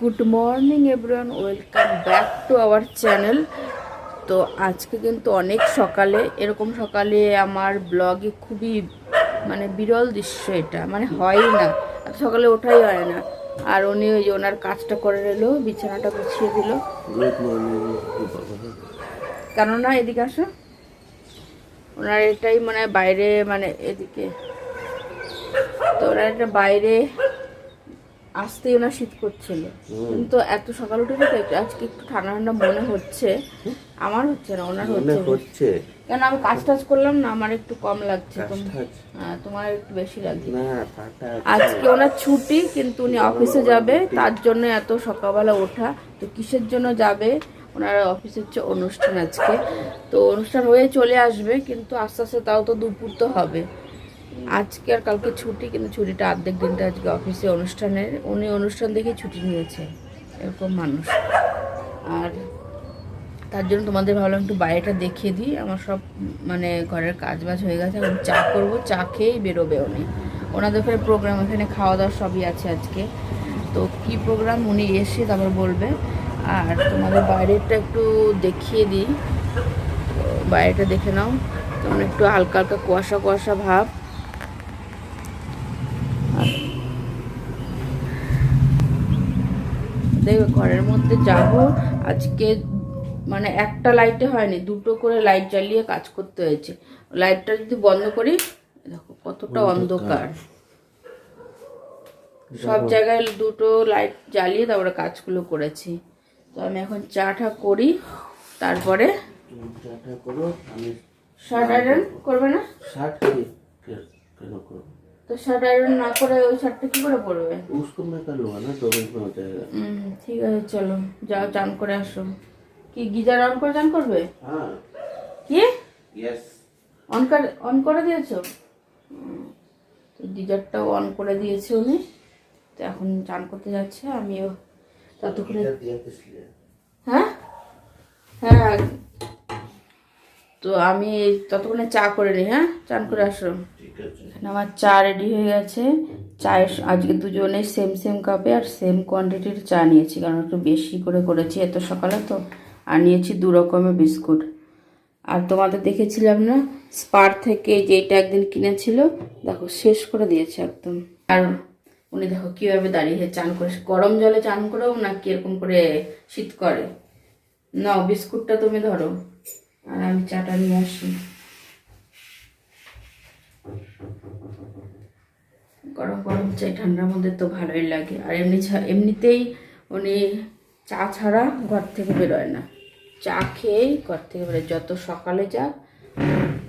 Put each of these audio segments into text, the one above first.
Good morning everyone welcome back to our channel তো আজকে কিন্তু অনেক সকালে এরকম সকালে আমার ব্লগে খুবই মানে বিরল দৃশ্য এটা। মানে হয়ই না। সকালে ওঠাই হয় না। আর উনি ওই যে ওনার কাজটা করে এলো বিছানাটা গুছিয়ে দিল। কেননা এদিকে আসো। ওনার এটাই মানে বাইরে মানে এদিকে। তো ওনার এটা বাইরে আসতেই ওনার শীত করছিল। কিন্তু এত সকাল উঠে আজকে একটু ঠান্ডা ঠান্ডা মনে হচ্ছে। আমার হচ্ছে না ওনার হচ্ছে। কেন আমি কাজ টাজ করলাম না আমার একটু কম লাগছে? হ্যাঁ, তোমার একটু বেশি লাগছে। আজকে ওনার ছুটি কিন্তু উনি অফিসে যাবে। তার জন্য এত সকালবেলা ওঠা। তো কিসের জন্য যাবে? ওনার অফিসের হচ্ছে অনুষ্ঠান আজকে। তো অনুষ্ঠান হয়ে চলে আসবে কিন্তু আস্তে আস্তে তাও তো দুপুর তো হবে। আজকে আর কালকে ছুটি, কিন্তু ছুটিটা অর্ধেক দিনটা আজকে অফিসে অনুষ্ঠানের। উনি অনুষ্ঠান দেখে ছুটি নিয়েছে, এরকম মানুষ। আর তার জন্য তোমাদের ভাবলাম একটু বাইরেটা দেখিয়ে দিই। আমার সব মানে ঘরের কাজ বাজ হয়ে গেছে, এখন চা করব। চা খেয়েই বেরোবে উনি। ওনাদের ওখানে প্রোগ্রাম এখানে খাওয়া দাওয়া সবই আছে আজকে। তো কি প্রোগ্রাম উনি এসে তারপর বলবে। আর তোমাদের বাইরেটা একটু দেখিয়ে দিই। বাইরেটা দেখে নাও। তেমন একটু হালকা হালকা কুয়াশা কুয়াশা ভাব। দেখবে ঘরের মধ্যে যাব। আজকে মানে একটা লাইটে হয়নি দুটো করে লাইট জ্বালিয়ে কাজ করতে হয়েছে। লাইটটা যদি বন্ধ করি দেখো কতটা অন্ধকার। সব জায়গায় দুটো লাইট জ্বালিয়ে তারপরে কাজগুলো করেছি। তো আমি এখন চাটা করি তারপরে চাটা করো আমি শার্ট আয়রন করবে না? শার্ট কেন তো শার্ট আয়রন না করে ওই শার্টটা কি করে পরবে उसको मैं कर लूंगा ना दो मिनट में हो जाएगा হুম ঠিক আছে চলো যাও চান করে আসো কি গিজার অন করে চান করবে हाँ কি यस অন করে অন করে দিয়েছো হুম, তো গিজারটাও অন করে দিয়েছে উনি তো এখন চান করতে যাচ্ছে আমিও ততক্ষণে दिया किस लिए হ্যাঁ হ্যাঁ তো আমি ততক্ষণে চা করে নিই হ্যাঁ? চান করে আসো। আমার চা রেডি হয়ে গেছে। চায়ের আজকে দুজনে সেম সেম কাপে আর সেম কোয়ান্টিটির চা নিয়েছি কারণ একটু বেশি করে করেছি এত সকালে তো। আর নিয়েছি দু রকমের বিস্কুট। আর তোমাদের দেখেছিলাম না স্পার থেকে যেটা একদিন কিনেছিল দেখো শেষ করে দিয়েছে একদম। আর উনি দেখো কীভাবে দাঁড়িয়ে চান করে গরম জলে চান করেও না কীরকম করে শীত করে? নাও বিস্কুটটা তুমি ধরো। আর আমি চাটা নিয়ে আসি। গরম গরম চাই, ঠান্ডার মধ্যে তো ভালোই লাগে। আর এমনি এমনিতেই উনি চা ছাড়া ঘর থেকে বেরোয় না। চা খেয়েই ঘর থেকে বেরোয়। যত সকালে যাক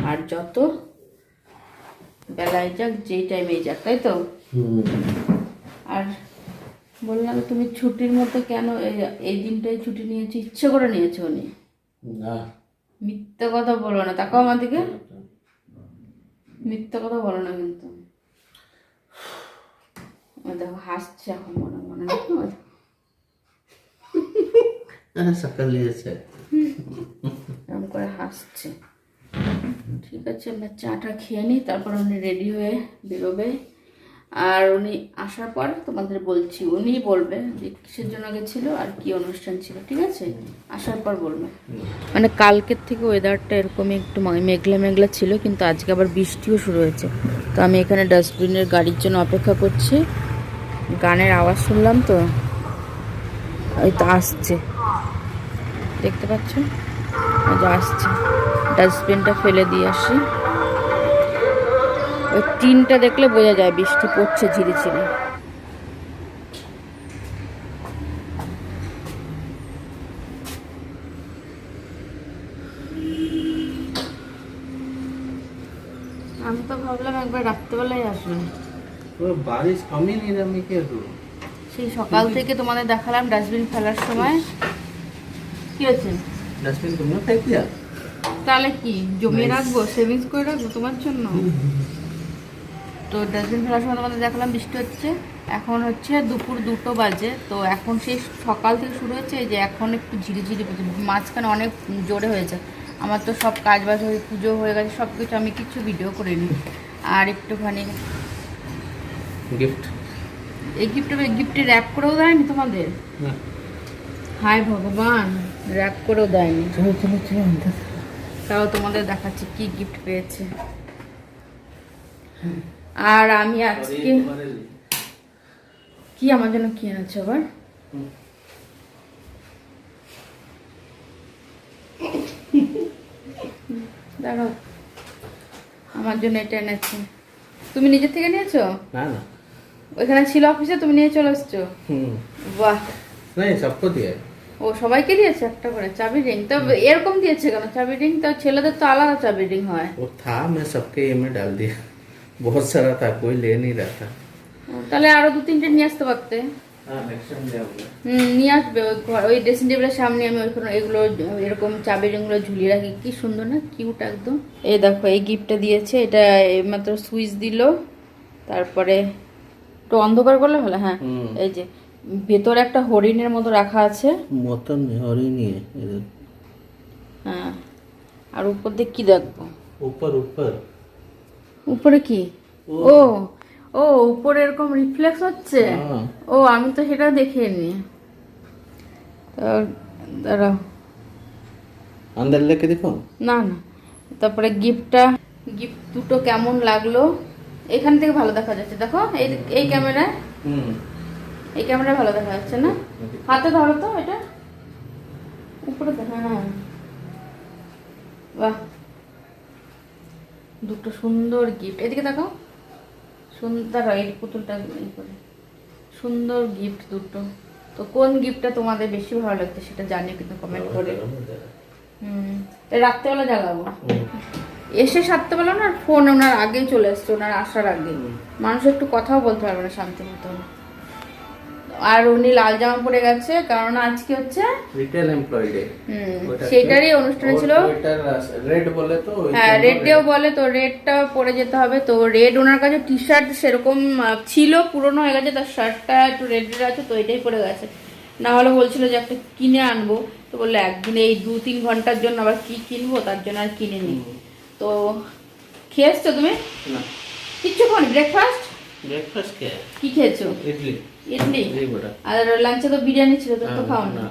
আর যত বেলায় যাক, যেই টাইমে যাক, তাই তো? আর বললাম, তুমি ছুটির মতো কেন এই দিনটাই ছুটি নিয়েছো? ইচ্ছে করে নিয়েছো উনি? না। মিথ্যে কথা বলো না তাকাও আমার দিকে। হ্যাঁ, হ্যাঁ। মিথ্যে কথা বলো না কিন্তু। দেখো হাসছে এখন মনে মনে হ্যাঁ, এরকম করে হাসছে। ঠিক আছে আমরা চাটা খেয়ে নিই তারপর উনি রেডি হয়ে বেরোবে। আর উনি আসার পর তোমাদের বলছি উনি বলবে যে কিসের জন্য গেছিল আর কি অনুষ্ঠান ছিল, ঠিক আছে? আসার পর বলবে। মানে কালকের থেকে ওয়েদারটা এরকমই একটু মেঘলা মেঘলা ছিল, কিন্তু আজকে আবার বৃষ্টিও শুরু হয়েছে। তো আমি এখানে ডাস্টবিনের গাড়ির জন্য অপেক্ষা করছি। গানের আওয়াজ শুনলাম তো? ওই তো আসছে। দেখতে পাচ্ছ? আসছে। ডাস্টবিনটা ফেলে দিয়ে আসি। ওই টিনটা দেখলে বোঝা যায় বৃষ্টি পড়ছে ঝিরে ঝিরে আমি তো ভাবলাম একবার রাত্রেবেলায় আসবে আমি সেই সকাল থেকে তোমাদের দেখালাম ডাস্টবিন ফেলার সময়। ডাস্টবিন তাহলে কি জমিয়ে রাখব সেভিংস করে রাখব তোমার জন্য? তো ডাস্টবিন ফেলার সময় তোমাদের দেখলাম বৃষ্টি হচ্ছে। এখন হচ্ছে দুপুর দুটো বাজে তো এখন সেই সকাল থেকে শুরু হয়েছে যে এখন একটু ঝিরিঝিরি পড়ছে মাঝখানে অনেক জোরে হয়েছে। আমার তো সব কাজ বাজ হয়ে পুজো হয়ে গেছে সব কিছু আমি কিছু ভিডিও করে নিই আর একটুখানি গিফট এই গিফট গিফটে র্যাপ করেও দেয়নি তোমাদের? হায় ভগবান র্যাপ করেও দেয়নি। তাও তোমাদের দেখাচ্ছি কি গিফট পেয়েছে। হুম আর আমি আজকে কি আমার জন্য কি এনেছে আবার? দাঁড়াও। আমার জন্য এটা এনেছে। তুমি নিজের থেকে নিয়েছো? না না। ওইখানে ছিল অফিসে তুমি নিয়ে চলে এসছো? বাহ। নাই সবকে দিয়ে। ও সবাইকে দিয়েছে একটা করে চাবি রিং। তো এরকম দিয়েছে কেন? চাবি রিং তো ছেলেদের তো আলাদা চাবি রিং হয়। ও থা মে সবকে এমে ডাল দিয়ে। बहुत सारा था कोई ले नहीं रहा था ও, তাহলে আরো দু তিনটে নিয়ে আসতে পারতে हाँ नेक्स्ट टाइम ले आऊंगा হুম নিয়ে আসবে ওই ঘর ওই ড্রেসিং টেবিলের সামনে আমি ওইখানে এগুলো এরকম চাবি রিংগুলো ঝুলিয়ে রাখি কি সুন্দর না কিউট একদম এই দেখো এই গিফটটা দিয়েছে এটা মাত্র সুইচ দিল তারপরে একটু অন্ধকার করলে ভালো হ্যাঁ হুম। এই যে ভেতরে একটা হরিণের মতো রাখা আছে मोतन और ही नहीं है इधर হ্যাঁ আর উপর দিয়ে কি দেখবো ऊपर ऊपर উপরে কি? ও। ও উপরে এরকম রিফ্লেক্স হচ্ছে? হ্যাঁ। ও আমি তো সেটা দেখে নি। দাঁড়াও। আন্দার লেখে দেখো না না। তারপরে গিফটটা গিফট দুটো কেমন লাগল? এখান থেকে ভালো দেখা যাচ্ছে। দেখো এই এই ক্যামেরায়। এই ক্যামেরায় ভালো দেখা যাচ্ছে না? হাতে ধরো তো এটা। উপরে দেখা হ্যাঁ। না বাহ। দুটো সুন্দর গিফট এদিকে দেখো। সুন্দর এই পুতুলটা ই করে। সুন্দর গিফট দুটো। তো কোন গিফটটা তোমাদের বেশি ভালো লাগছে সেটা জানিও কিন্তু কমেন্ট করে। হুম। রাত্রেবেলা জ্বালাবো এসে সারতেবেলা না ফোন ওনার আগেই চলে এসছে ওনার আসার আগে মানুষ একটু কথাও বলতে পারবে না শান্তি মতন। আর উনি লাল জামা পরে গেছে কারণ আজকে হচ্ছে রিটেল এমপ্লয়ি ডে সেটারই অনুষ্ঠান ছিল। রেড বলে তো হ্যাঁ রেড ডেও বলে তো রেডটা পরে যেতে হবে। তো রেড ওনার কাছে টি শার্ট সেরকম ছিল পুরনো হয়ে গেছে তার শার্টটা একটু রেড রেড আছে তো এটাই পরে গেছে। না হলে বলছিল যে একটা কিনে আনব। তো বলল একদিন এই দু তিন ঘণ্টার জন্য আবার কি কিনবো? তার জন্য আর কিনে নি তো খেয়েছো তুমি? কিচ্ছু খাওনি? ব্রেকফাস্ট ব্রেকফাস্ট কে? কি খেয়েছো? ইডলি। ইডলি? আর লাঞ্চে তো বিরিয়ানি ছিল তো তো খাও না।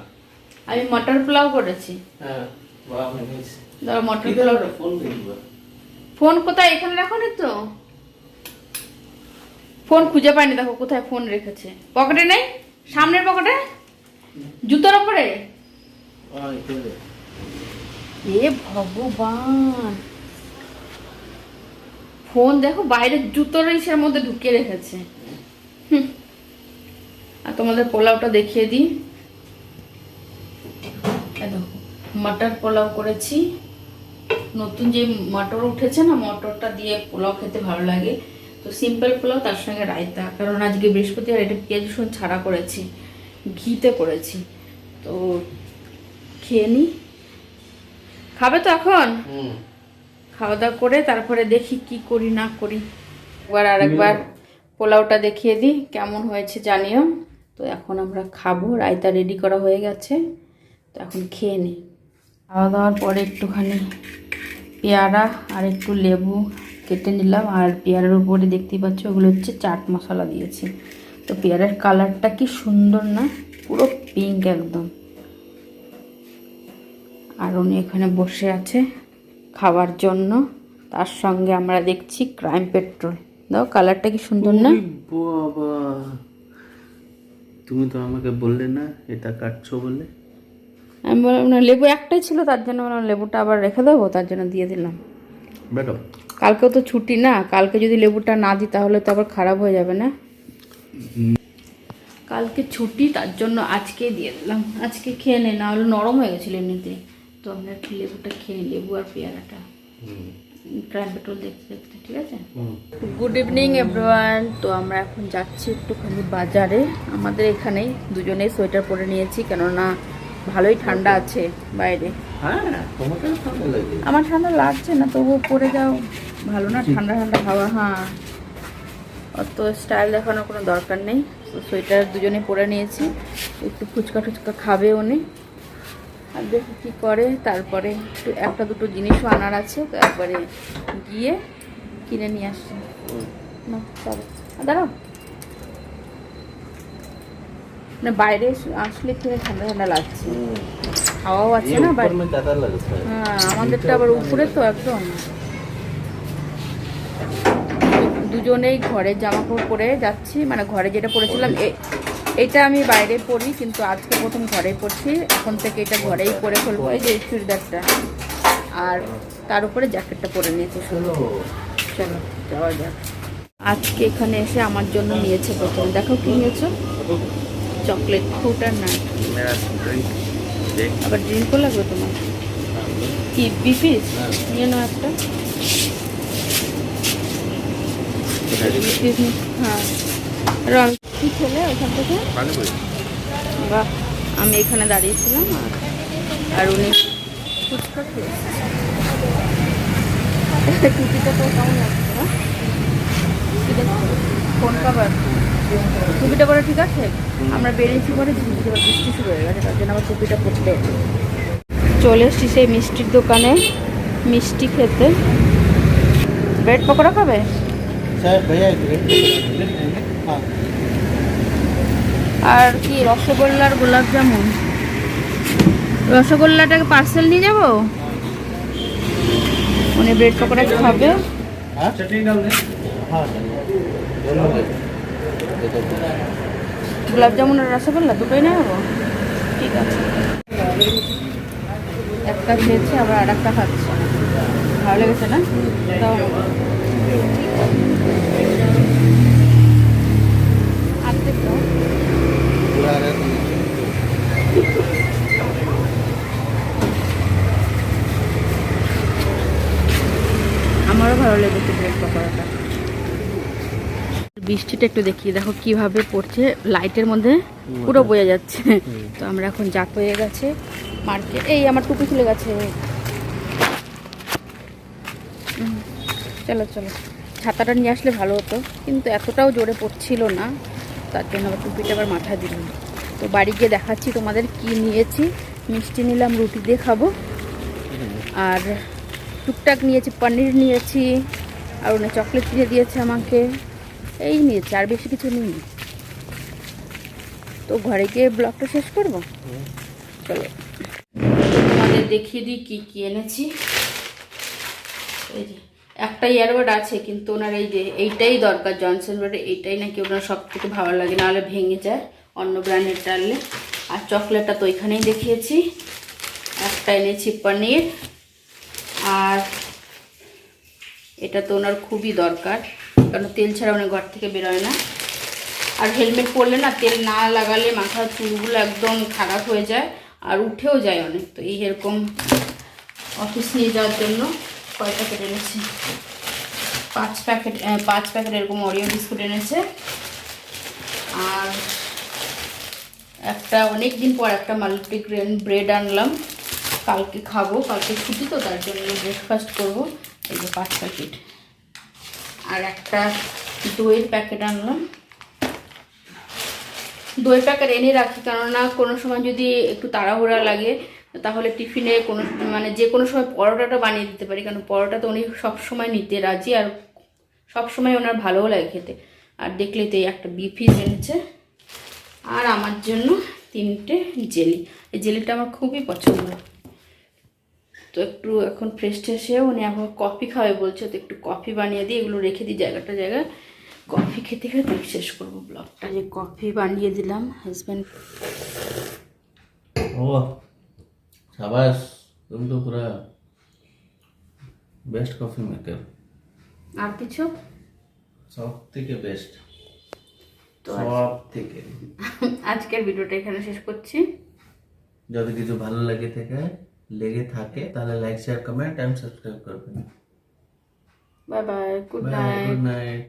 আমি মটর পোলাও করেছি। হ্যাঁ বাহ মিস ধরো মটর পোলাও। ফোন দেখবা ফোন কোথায়? এখানে রাখো নি তো। ফোন খুঁজে পাইনি দেখো কোথায় ফোন রেখেছে। পকেটে নেই? সামনের পকেটে? জুতোর ওপরে? এ ভগবান। ফোন দেখো, বাইরে জুতোর ইসের মধ্যে ঢুকিয়ে রেখেছে। হুম। আর তোমাদের পোলাওটা দেখিয়ে দিই। মটর পোলাও করেছি। নতুন যে মটর উঠেছে না, মটরটা দিয়ে পোলাও খেতে ভালো লাগে। তো সিম্পল পোলাও, তার সঙ্গে রায়তা। কারণ আজকে বৃহস্পতিবার, এটা পেঁয়াজ, রসুন ছাড়া করেছি। ঘিতে করেছি। তো খেয়ে নিই খাবে তো এখন? খাওয়া দাওয়া করে তারপরে দেখি কি করি না করি। একবার আরেকবার পোলাওটা দেখিয়ে দিই কেমন হয়েছে জানিও। তো এখন আমরা খাব রায়তা রেডি করা হয়ে গেছে। তো এখন খেয়ে নিই খাওয়া দাওয়ার পরে একটুখানি পেয়ারা আর একটু লেবু কেটে নিলাম। আর পেয়ারার উপরে দেখতেই পাচ্ছ ওগুলো হচ্ছে চাট মশলা দিয়েছি। তো পেয়ারার কালারটা কি সুন্দর না পুরো পিঙ্ক একদম। আর উনি এখানে বসে আছে। খাওয়ার জন্য। তার সঙ্গে আমরা দেখছি ক্রাইম পেট্রোল দাও কালারটা কি সুন্দর না? বাবা। তুমি তো আমাকে বললে না এটা কাটছো বলে। আমি বললাম না লেবু একটাই ছিল তার জন্য বললাম লেবুটা আবার রেখে দেবো তার জন্য দিয়ে দিলাম। বেটো কালকেও তো ছুটি না কালকে যদি লেবুটা না দিই তাহলে তো আবার খারাপ হয়ে যাবে না? কালকে ছুটি তার জন্য আজকেই দিয়ে দিলাম। আজকে খেয়ে নে না হলে নরম হয়ে গেছিল এমনিতে তো আমরা একটু লেবুটা খেয়ে লেবু আর পেয়ারাটা। ক্রাইম পেট্রোল দেখতে দেখতে ঠিক আছে? গুড ইভিনিং এভরিওয়ান তো আমরা এখন যাচ্ছি একটুখানি বাজারে। আমাদের এখানেই দুজনেই সোয়েটার পরে নিয়েছি কেননা ভালোই ঠান্ডা আছে বাইরে। হ্যাঁ তোমাকে ঠান্ডা লাগে। আমার ঠান্ডা লাগছে না তবুও পরে যাও। ভালো না ঠান্ডা ঠান্ডা হাওয়া হ্যাঁ। অত স্টাইল দেখানোর কোনো দরকার নেই। তো সোয়েটার দুজনে পরে নিয়েছি। একটু ফুচকা টুচকা খাবে উনি। আর দেখি কি করে। তারপরে একটু একটা দুটো জিনিসও আনার আছে তো একবারে গিয়ে কিনে নিয়ে আসছি। না দাঁড়াও। মানে বাইরে আসলে একটু ঠান্ডা ঠান্ডা লাগছে। হাওয়াও আছে না বাইরে হ্যাঁ আমাদেরটা আবার উপরে তো একদম। দুজনেই ঘরে জামা কাপড় পরে যাচ্ছি। মানে ঘরে যেটা পরেছিলাম এটা আমি বাইরে পরি কিন্তু আজকে প্রথম ঘরে পড়ছি এখন থেকে এটা ঘরেই পরে ফেলব এই যে চুড়িদারটা। আর তার উপরে জ্যাকেটটা পরে নিয়েছি চলো। যাওয়া যাক। আজকে এখানে এসে আমার জন্য নিয়েছে প্রথম। দেখো কি নিয়েছ? চকলেট ফুটার না আবার ড্রিঙ্কও লাগবে তোমার? কি বিপি নিয়ে নাও একটা। হ্যাঁ। ওইখান থেকে বাহ আমি এখানে দাঁড়িয়েছিলাম আর আর উনি ফুচকা খেয়েছে টুপিটা তো লাগছে না ফোন টুপিটা পরে ঠিক আছে আমরা বেরিয়েছি পরে বৃষ্টি শুরু হয়ে গেছে তার জন্য আমার টুপিটা পড়তে চলে এসছি সেই মিষ্টির দোকানে মিষ্টি খেতে ব্রেড পকোড়া খাবে স্যার ভাইয়া আর কি রসগোল্লার গোলাপ জামুন? রসগোল্লাটাকে পার্সেল নিয়ে যাব? মানে ব্রেড পকোড়া খাবে। হ্যাঁ? গোলাপ জামুন আর রসগোল্লা দুটোই নেব ঠিক আছে। একটা খেয়েছি আবার আর একটা খাচ্ছি। ভালো লেগেছে না? তাও বৃষ্টিটা একটু দেখি দেখো কীভাবে পড়ছে। লাইটের মধ্যে পুরো বোঝা যাচ্ছে। তো আমরা এখন জাত হয়ে গেছে মার্কেট। এই আমার টুপি খুলে গেছে। চলো চলো। ছাতাটা নিয়ে আসলে ভালো হতো। কিন্তু এতটাও জোরে পড়ছিল না। তার জন্য আবার টুপিটা আবার মাথায় দিলাম। তো বাড়ি গিয়ে দেখাচ্ছি তোমাদের কি নিয়েছি। মিষ্টি নিলাম রুটি দিয়ে খাব। আর টুকটাক নিয়েছি পনির নিয়েছি। আর উনি চকলেট দিয়ে দিয়েছে আমাকে। এই নিয়েছি আর বেশি কিছু নিই তো ঘরে গিয়ে ব্লগটা শেষ করব? চলো। তোমাদের দেখিয়ে দিই কী কী এনেছি। এই একটা ইয়ারবাড আছে, কিন্তু ওনার এই যে, এইটাই দরকার জনসন বার্ডে এইটাই নাকি ওনার সব থেকে ভালো লাগে, নাহলে ভেঙে যায় অন্য ব্র্যান্ডের টানলে। আর চকলেটটা তো ওইখানেই দেখিয়েছি। একটা এনেছি পনির। আর এটা তো ওনার খুবই দরকার। কারণ তেল ছাড়া উনি ঘর থেকে বেরোয় না। আর হেলমেট পরলে না তেল না লাগালে মাথার চুলগুলো একদম খারাপ হয়ে যায় আর উঠেও যায় অনেক। তো এই এরকম অফিস নিয়ে যাওয়ার জন্য কয় প্যাকেট এনেছি। পাঁচ প্যাকেট পাঁচ প্যাকেট এরকম অরিও বিস্কুট এনেছে। আর একটা অনেক দিন পর একটা মাল্টিগ্রেন ব্রেড আনলাম। কালকে খাব, কালকে ছুটি তো, তার জন্য ব্রেকফাস্ট করব। এই যে পাঁচ প্যাকেট আর একটা দইয়ের প্যাকেট আনলাম। দই প্যাকেট এনে রাখি, কেননা কোনো সময় যদি একটু তাড়াহুড়া লাগে, তাহলে টিফিনে কোনো মানে যে কোনো সময় পরোটাটা বানিয়ে দিতে পারি কারণ পরোটা তো উনি সবসময় নিতে রাজি আর সবসময় ওনার ভালোও লাগে খেতে। আর দেখলে তো একটা বিফিস এনেছে। আর আমার জন্য তিনটে জেলি। এই জেলিটা আমার খুবই পছন্দ। তো একটু এখন ফ্রেশ ট্রেশ উনি এখন কফি খাবে বলছে তো একটু কফি বানিয়ে দিই এগুলো রেখে দিই জায়গাটা জায়গায়। কফি খেতে খেতে শেষ করব ব্লগটা যে কফি বানিয়ে দিলাম হাজব্যান্ড ও সাবাস তুমি তো পুরা বেস্ট কফি মেকার আর কিছু? সব থেকে বেস্ট সব থেকে আজকের ভিডিওটা এখানে শেষ করছি। যদি কিছু ভালো লাগে থেকে লেগে থাকে তাহলে like share comment and subscribe করবেন bye bye goodbye night good night